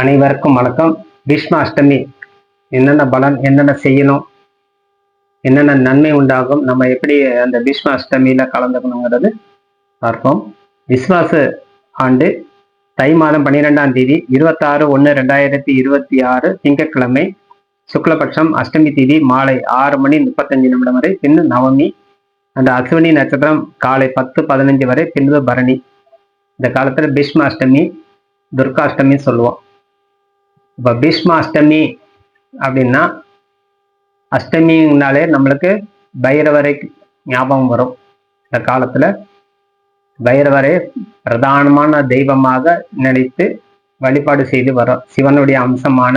அனைவருக்கும் வணக்கம். பீஷ்ம அஷ்டமி. என்னென்ன பலன் என்னென்ன செய்யணும் என்னென்ன நன்மை உண்டாகும் நம்ம எப்படி அந்த பீஷ்ம அஷ்டமியில கலந்துக்கணுங்கிறது பார்ப்போம். விஸ்வாச ஆண்டு தை மாதம் பன்னிரெண்டாம் தேதி இருபத்தாறு ஒன்று ரெண்டாயிரத்தி இருபத்தி ஆறு திங்கட்கிழமை சுக்லபட்சம் அஷ்டமி தேதி மாலை ஆறு மணி முப்பத்தஞ்சு நிமிடம் வரை பின் நவமி அந்த அஸ்வினி நட்சத்திரம் காலை பத்து பதினஞ்சு வரை பின்பு பரணி. இந்த காலத்துல பீஷ்ம அஷ்டமி துர்காஷ்டமி சொல்லுவோம். இப்போ பீஷ்ம அஷ்டமி அப்படின்னா அஷ்டமினாலே நம்மளுக்கு பைரவரை ஞாபகம் வரும். இந்த காலத்தில் பைரவரை பிரதானமான தெய்வமாக நினைத்து வழிபாடு செய்து வரோம். சிவனுடைய அம்சமான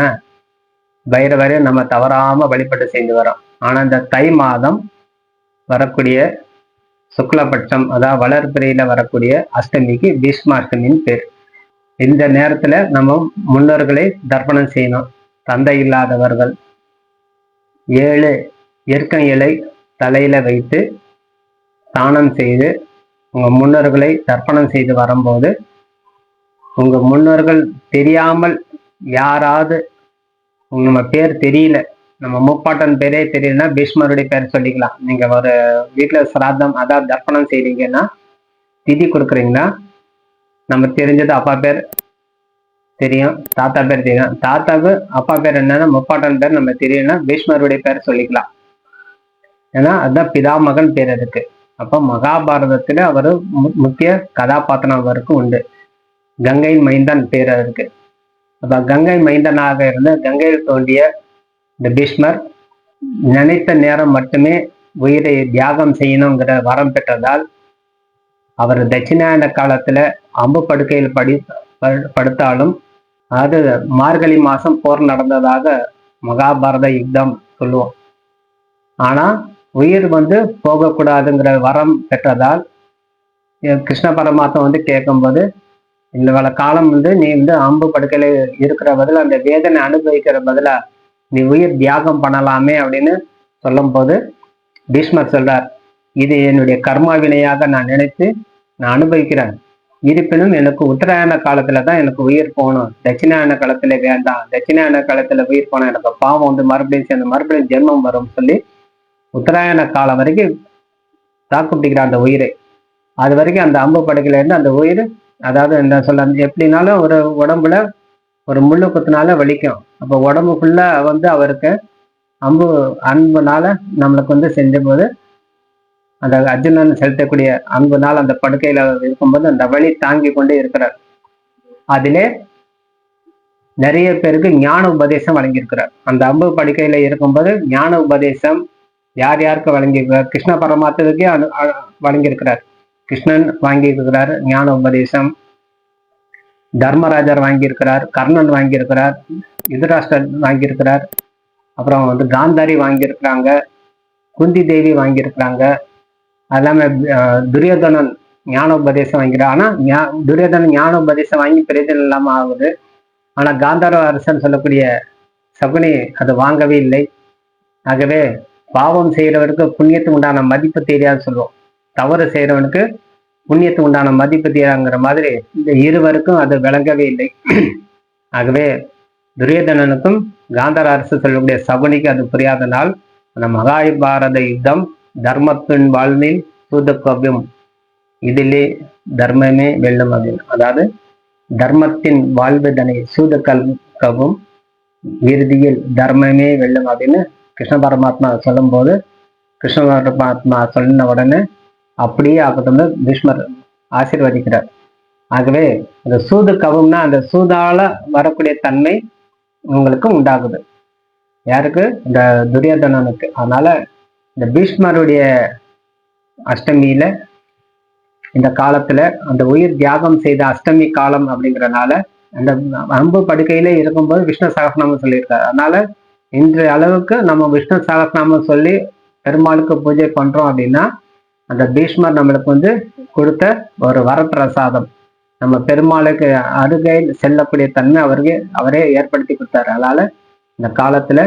பைரவரை நம்ம தவறாம வழிபாடு செய்து வரோம். ஆனால் இந்த தை மாதம் வரக்கூடிய சுக்லபட்சம் அதாவது வளர்பிறையில வரக்கூடிய அஷ்டமிக்கு பீஷ்ம அஷ்டமின்னு பேர். இந்த நேரத்துல நம்ம முன்னோர்களை தர்ப்பணம் செய்யணும். தந்தை இல்லாதவர்கள். ஏழு எருக்கம் இலை தலையில வைத்து தானம் செய்து உங்க முன்னோர்களை தர்ப்பணம் செய்து வரும்போது உங்க முன்னோர்கள் தெரியாமல் யாராவது உங்க நம்ம பேர் தெரியல. நம்ம முப்பாட்டன் பேரே தெரியலன்னா பீஷ்மருடைய பேர் சொல்லிக்கலாம். நீங்க ஒரு வீட்டுல சிராதம் அதாவது தர்ப்பணம் செய்றீங்கன்னா திதி கொடுக்குறீங்கன்னா நம்ம தெரிஞ்சது அப்பா பேர் தெரியும். தாத்தா பேர் தெரியும். தாத்தாவுக்கு அப்பா பேர் என்னன்னா முப்பாட்டன் பேர் நம்ம தெரியும்னா பீஷ்மருடைய பேர் சொல்லிக்கலாம். ஏன்னா அதுதான் பிதாமகன் பேர் இருக்கு அப்ப மகாபாரதத்துல அவர் முக்கிய கதாபாத்திரம் அவருக்கு உண்டு. கங்கை மைந்தன் பேர் இருக்கு அப்ப கங்கை மைந்தனாக இருந்து கங்கையில் தோண்டிய இந்த பீஷ்மர் நினைத்த நேரம் மட்டுமே உயிரை தியாகம் செய்யணுங்கிற வரம் பெற்றதால் அவர் தட்சிணாயன காலத்துல அம்பு படுக்கையில் படி படுத்தாலும் அது மார்கழி மாசம் போர் நடந்ததாக மகாபாரத யுத்தம் சொல்லுவோம். ஆனா உயிர் வந்து போகக்கூடாதுங்கிற வரம் பெற்றதால் கிருஷ்ண பரமாத்மா வந்து கேட்கும்போது இந்த வேலை காலம் வந்து நீ வந்து அம்பு படுக்கையில இருக்கிற பதிலா அந்த வேதனை அனுபவிக்கிற பதிலா நீ உயிர் தியாகம் பண்ணலாமே அப்படின்னு சொல்லும்போது பீஷ்மர் சொல்றார் இது என்னுடைய கர்மா வினையாக நான் நினைத்து நான் அனுபவிக்கிறேன். இருப்பினும் எனக்கு உத்தராயண காலத்துல தான் எனக்கு உயிர் போகணும். தட்சிணாயன காலத்துல வேண்டாம். தட்சிணாயன காலத்துல உயிர் போனா எனக்கு பாவம் வந்து மறுபடியும் சேர்ந்து மறுபடியும் ஜென்மம் வரும் சொல்லி உத்தராயண காலம் வரைக்கும் தாக்கு பிடிக்கிற அந்த உயிரை. அது வரைக்கும் அந்த அம்பு படுக்கையில இருந்து அந்த உயிர் அதாவது என்ன சொல்ல எப்படினாலும் ஒரு உடம்புல ஒரு முள்ளு குத்துனால வலிக்கும். அப்போ உடம்புக்குள்ள வந்து அவருக்கு அம்பு அன்புனால நம்மளுக்கு வந்து செஞ்ச போது அந்த அர்ஜுனன் செலுத்தக்கூடிய அன்பு நாள் அந்த படுக்கையில இருக்கும்போது அந்த வழி தாங்கி கொண்டே இருக்கிறார். அதிலே நிறைய பேருக்கு ஞான உபதேசம் வழங்கியிருக்கிறார். அந்த அம்பு படுக்கையில இருக்கும்போது ஞான உபதேசம் யார் யாருக்கு வழங்கியிருக்கிறார்? கிருஷ்ண பரமாத்மாவுக்கே அனு வழங்கியிருக்கிறார். கிருஷ்ணன் வாங்கியிருக்கிறார் ஞான உபதேசம். தர்மராஜர் வாங்கியிருக்கிறார் கர்ணன் வாங்கியிருக்கிறார் யுதராஷ்டர் வாங்கியிருக்கிறார். அப்புறம் வந்து காந்தாரி வாங்கியிருக்கிறாங்க குந்தி தேவி வாங்கியிருக்கிறாங்க. அது இல்லாமல் துரியோதனன் ஞானோபதேசம் உபதேசம் ஆனால் ஆனா துரியோதனன் ஞானோபதேசம் வாங்கி பிரயோஜனம் இல்லாம ஆகுது. ஆனா காந்தார அரசன் சொல்லக்கூடிய சகுனி அது வாங்கவே இல்லை. ஆகவே பாவம் செய்கிறவனுக்கு புண்ணியத்துக்கு உண்டான மதிப்பு தெரியாது சொல்லுவோம் தவறு செய்யறவனுக்கு புண்ணியத்துக்கு உண்டான மதிப்பு தெரியாங்கிற மாதிரி இந்த இருவருக்கும் அது விளங்கவே இல்லை. ஆகவே துரியோதனனுக்கும் காந்தார அரசு சொல்லக்கூடிய சகுனிக்கு அது புரியாதனால் அந்த மகாபாரத யுத்தம் தர்மத்தின் வாழ்வில் சூதக்கவ்யம் இதிலே தர்மமே வெல்லும் அப்படின்னு அதாவது தர்மத்தின் வாழ்வுதனை சூத கல்கவும் இறுதியில் தர்மமே வெல்லும் அப்படின்னு கிருஷ்ண பரமாத்மா சொல்லும்போது கிருஷ்ண பரமாத்மா சொன்ன உடனே அப்படியே ஆகட்டும்னு பீஷ்மர் ஆசீர்வதிக்கிறார். ஆகவே இந்த சூது கவம்னா அந்த சூதால வரக்கூடிய தன்மை உங்களுக்கு உண்டாகுது. யாருக்கு? இந்த துரியோதனனுக்கு. அதனால இந்த பீஷ்மருடைய அஷ்டமியில இந்த காலத்துல அந்த உயிர் தியாகம் செய்த அஷ்டமி காலம் அப்படிங்கிறனால அந்த அம்பு படுக்கையில இருக்கும்போது விஷ்ணு சகசநாமம் சொல்லியிருக்காரு. அதனால இன்றைய அளவுக்கு நம்ம விஷ்ணு சகசநாமம் சொல்லி பெருமாளுக்கு பூஜை பண்றோம் அப்படின்னா அந்த பீஷ்மர் நம்மளுக்கு வந்து கொடுத்த ஒரு வரப்பிரசாதம். நம்ம பெருமாளுக்கு அருகையில் செல்லக்கூடிய தன்மை அவருக்கு அவரே ஏற்படுத்தி கொடுத்தாரு. அதனால இந்த காலத்துல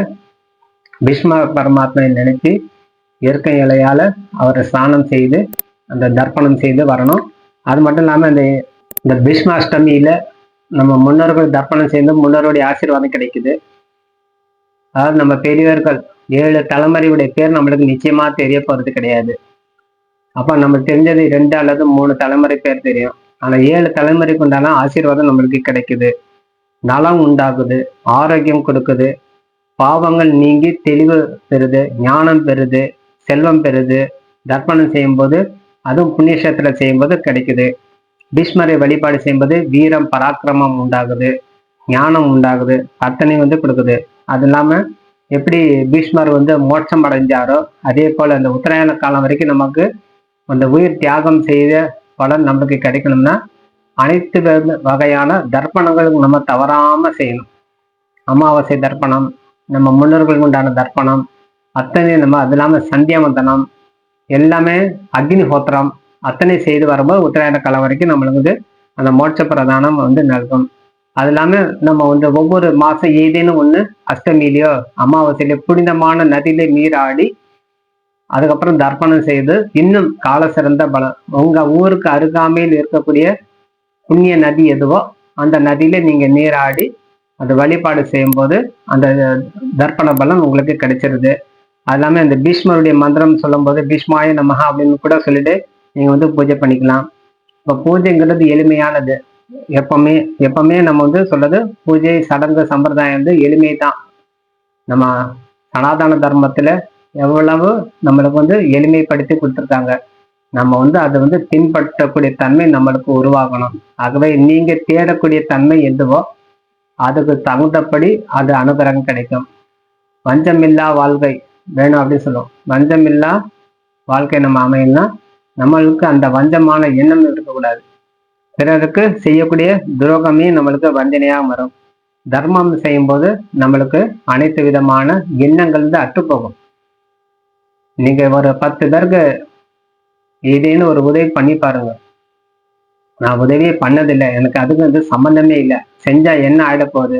பீஷ்ம பரமாத்மாவை நினைச்சு இயற்கை இலையால் அவரை ஸ்நானம் செய்து அந்த தர்ப்பணம் செய்து வரணும். அது மட்டும் இல்லாமல் இந்த இந்த பீஷ்மாஷ்டமியில் நம்ம முன்னோர்கள் தர்ப்பணம் செய்து முன்னோருடைய ஆசீர்வாதம் கிடைக்குது. அதாவது நம்ம பெரியவர்கள் ஏழு தலைமுறையுடைய பேர் நம்மளுக்கு நிச்சயமா தெரிய போகிறது கிடையாது. அப்போ நம்மளுக்கு தெரிஞ்சது ரெண்டு அல்லது மூணு தலைமுறை பேர் தெரியும். ஆனால் ஏழு தலைமுறைக்கு உண்டான ஆசீர்வாதம் நம்மளுக்கு கிடைக்குது. நலம் உண்டாகுது ஆரோக்கியம் கொடுக்குது. பாவங்கள் நீங்கி தெளிவு பெறுது ஞானம் பெறுது. செல்வம் பெறுது. தர்ப்பணம் செய்யும்போது அதுவும் புண்ணியக்ஷேத்திர செய்யும்போது கிடைக்குது. பீஷ்மரை வழிபாடு செய்யும்போது வீரம் பராக்கிரமம் உண்டாகுது. ஞானம் உண்டாகுது. அத்தனை வந்து கொடுக்குது. அது இல்லாமல் எப்படி பீஷ்மர் வந்து மோட்சம் அடைஞ்சாரோ அதே போல் அந்த உத்தராயண காலம் வரைக்கும் நமக்கு அந்த உயிர் தியாகம் செய்த பலன் நமக்கு கிடைக்கணும்னா அனைத்து வகையான தர்ப்பணங்களும் நம்ம தவறாமல் செய்யணும். அமாவாசை தர்ப்பணம் நம்ம முன்னோர்களுக்கு உண்டான தர்ப்பணம் அத்தனை நம்ம அது இல்லாமல் சந்தியாமந்தனம் எல்லாமே அக்னி ஹோத்திரம் அத்தனை செய்து வரும்போது உத்தராயண காலம் வரைக்கும் நம்மளுக்கு வந்து அந்த மோட்ச பிரதானம் வந்து நல்கும். அது இல்லாம நம்ம வந்து ஒவ்வொரு மாசம் ஏதேனும் ஒண்ணு அஷ்டமியிலையோ அமாவாசையிலையோ புனிதமான நதியில நீராடி அதுக்கப்புறம் தர்ப்பணம் செய்து இன்னும் கால சிறந்த பலம் உங்க ஊருக்கு அருகாமையில் இருக்கக்கூடிய புண்ணிய நதி எதுவோ அந்த நதியில நீங்க நீராடி அந்த வழிபாடு செய்யும்போது அந்த தர்ப்பண பலன் உங்களுக்கு கிடைச்சிருது. அது இல்லாமல் இந்த பீஷ்மருடைய மந்திரம் சொல்லும்போது பீஷ்மாய நமகா அப்படின்னு கூட சொல்லிட்டு நீங்கள் வந்து பூஜை பண்ணிக்கலாம். இப்போ பூஜைங்கிறது எளிமையானது. எப்பவுமே எப்பவுமே நம்ம வந்து சொல்றது பூஜை சடங்கு சம்பிரதாயம் வந்து எளிமை தான் நம்ம சனாதன தர்மத்துல எவ்வளவு நம்மளுக்கு வந்து எளிமைப்படுத்தி கொடுத்துருக்காங்க. நம்ம வந்து அதை வந்து பின்பற்றக்கூடிய தன்மை நம்மளுக்கு உருவாகணும். ஆகவே நீங்க தேடக்கூடிய தன்மை எதுவோ அதுக்கு தகுந்தபடி அது அனுகிரகம் கிடைக்கும். வஞ்சமில்லா வாழ்க்கை. வேணும் அப்படின்னு சொல்லுவோம். வஞ்சமில்லா வாழ்க்கை நம்ம அமையணும்னா நம்மளுக்கு அந்த வஞ்சமான எண்ணம் இருக்கக்கூடாது. பிறருக்கு செய்யக்கூடிய துரோகமே நம்மளுக்கு வஞ்சனையாக வரும் தர்மம் செய்யும்போது நம்மளுக்கு அனைத்து விதமான எண்ணங்கள் வந்து அற்றுப்போகும் நீங்க ஒரு பத்து பேருக்கு ஏதேன்னு ஒரு உதவி பண்ணி பாருங்க. நான் உதவியே பண்ணதில்லை. எனக்கு அதுக்கு வந்து சம்மந்தமே இல்லை. செஞ்சா என்ன ஆயிட போகுது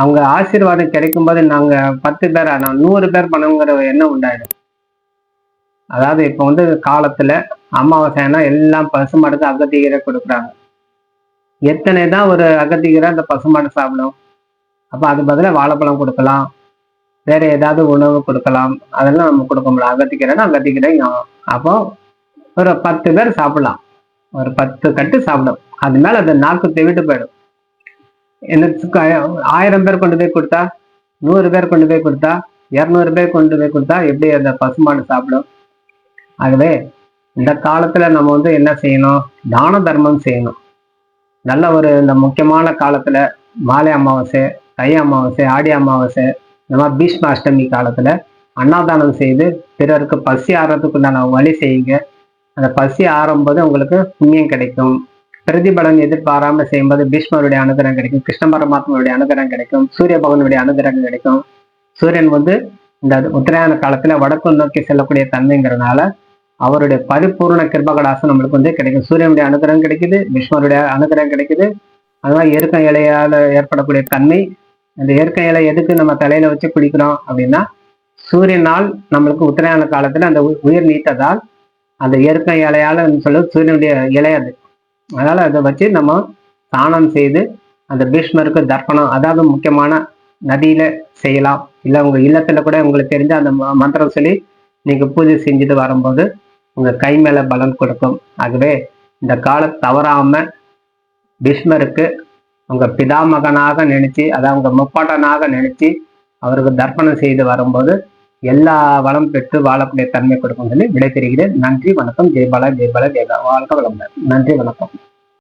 அவங்க ஆசீர்வாதம் கிடைக்கும் போது நாங்க பத்து பேர் நான் நூறு பேர் பண்ணுங்கிற எண்ணம் உண்டாயிடும். அதாவது இப்போ வந்து காலத்துல அமாவாசைனா எல்லாம் பசுமாடுக்கு அகத்திகீரை கொடுக்குறாங்க. எத்தனை தான் ஒரு அகத்திகீரை அந்த பசுமாடு சாப்பிடும். அப்போ அது பதிலாக வாழைப்பழம் கொடுக்கலாம். வேற ஏதாவது உணவு கொடுக்கலாம். அதெல்லாம் நம்ம கொடுக்க முடியல அகத்திக்கீரைன்னா அகத்திக்கிறே அப்போ ஒரு பத்து பேர் சாப்பிடலாம். ஒரு பத்து கட்டு சாப்பிடும். அது மேல அந்த நாக்கு தெவிட்டு போயிடும். எனக்கு ஆயிரம் பேர் கொண்டு போய் கொடுத்தா? நூறு பேர் கொண்டு போய் கொடுத்தா? இரநூறு பேர் கொண்டு போய் கொடுத்தா எப்படி அந்த பசுமாடு சாப்பிடும்? ஆகவே இந்த காலத்துல நம்ம வந்து என்ன செய்யணும்? தான தர்மம் செய்யணும். நல்ல ஒரு இந்த முக்கியமான காலத்துல மாலை அமாவாசை தை அமாவாசை ஆடி அமாவாசை இந்த மாதிரி பீஷ்ம அஷ்டமி காலத்துல அன்னதானம் செய்து பிறருக்கு பசி ஆறுறதுக்குண்டான வழி செய்யுங்க. அந்த பசி ஆறும்போது உங்களுக்கு புண்ணியம் கிடைக்கும். பிரதிபலன் எதிர்பாராமல் செய்யும்போது பீஷ்மருடைய அனுகிரகம் கிடைக்கும் கிருஷ்ண பரமாத்மாவுடைய அனுகிரகம் கிடைக்கும் சூரிய பகவனுடைய அனுகிரகம் கிடைக்கும். சூரியன் வந்து இந்த உத்தராயண காலத்துல வடக்கு நோக்கி செல்லக்கூடிய தன்மைங்கிறதுனால அவருடைய பரிபூர்ண கிருபகடாசம் நம்மளுக்கு வந்து கிடைக்கும். சூரியனுடைய அனுகிரகம் கிடைக்குது பீஷ்மருடைய அனுகிரகம் கிடைக்குது. அதனால இயற்கை இலையால் இலையால ஏற்படக்கூடிய தன்மை அந்த இயற்கை இலை எதுக்கு நம்ம தலையில வச்சு குளிக்கிறோம் அப்படின்னா சூரியனால் நம்மளுக்கு உத்தராயண காலத்துல அந்த உயிர் நீத்ததால் அந்த இயற்கை இலையால சொல்லு சூரியனுடைய இலை அது. அதனால் அதை வச்சு நம்ம தானம் செய்து அந்த பீஷ்மருக்கு தர்ப்பணம் அதாவது முக்கியமான நதியில் செய்யலாம். இல்லை உங்கள் இல்லத்தில் கூட உங்களுக்கு தெரிஞ்ச அந்த ம- மந்திரம் சொல்லி நீங்கள் பூஜை செஞ்சுட்டு வரும்போது உங்கள் கை மேலே பலன் கொடுக்கும். ஆகவே இந்த கால தவறாமல் பீஷ்மருக்கு உங்கள் பிதாமகனாக நினச்சி அதாவது உங்கள் முப்பாட்டனாக நினச்சி அவருக்கு தர்ப்பணம் செய்து வரும்போது எல்லா வளம் பெற்று வாழக்கூடிய தன்மை கொடுக்கும் சொல்லி விடைபெறுகிறேன் நன்றி வணக்கம். ஜெய்பாலா ஜெய்பாலா ஜெய்பாலா வாழ்க வளமுடன். நன்றி வணக்கம்.